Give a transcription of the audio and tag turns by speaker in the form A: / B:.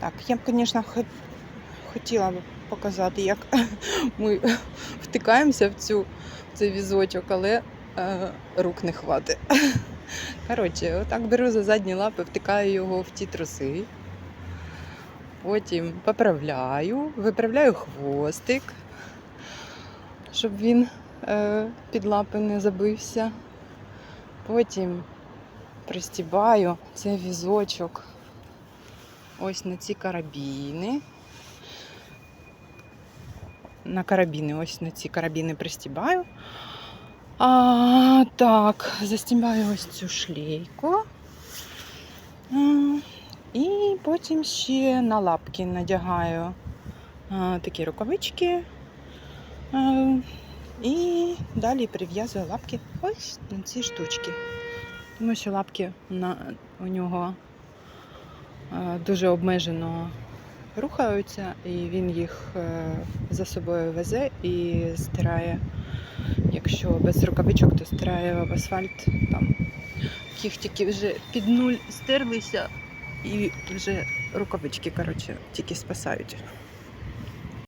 A: Так, я б, звісно, хотіла б показати, як ми втикаємося в цю в цей візочок, але е, рук не хватить. Коротше, отак беру за задні лапи, втикаю його в ті труси. Потім поправляю, виправляю хвостик, щоб він е, під лапи не забився. Потім пристібаю цей візочок ось на ці карабіни. На карабіни, ось на ці карабіни пристібаю. А, так, застібаю ось цю шлейку. І потім ще на лапки надягаю а, такі рукавички. А, і далі прив'язую лапки ось на ці штучки. Тому що лапки на, у нього дуже обмежено рухаються, і він їх е, за собою везе і стирає. Якщо без рукавичок, то стирає в асфальт. Там кіхтіки вже під нуль стерлися, і вже рукавички коротше, тільки спасають.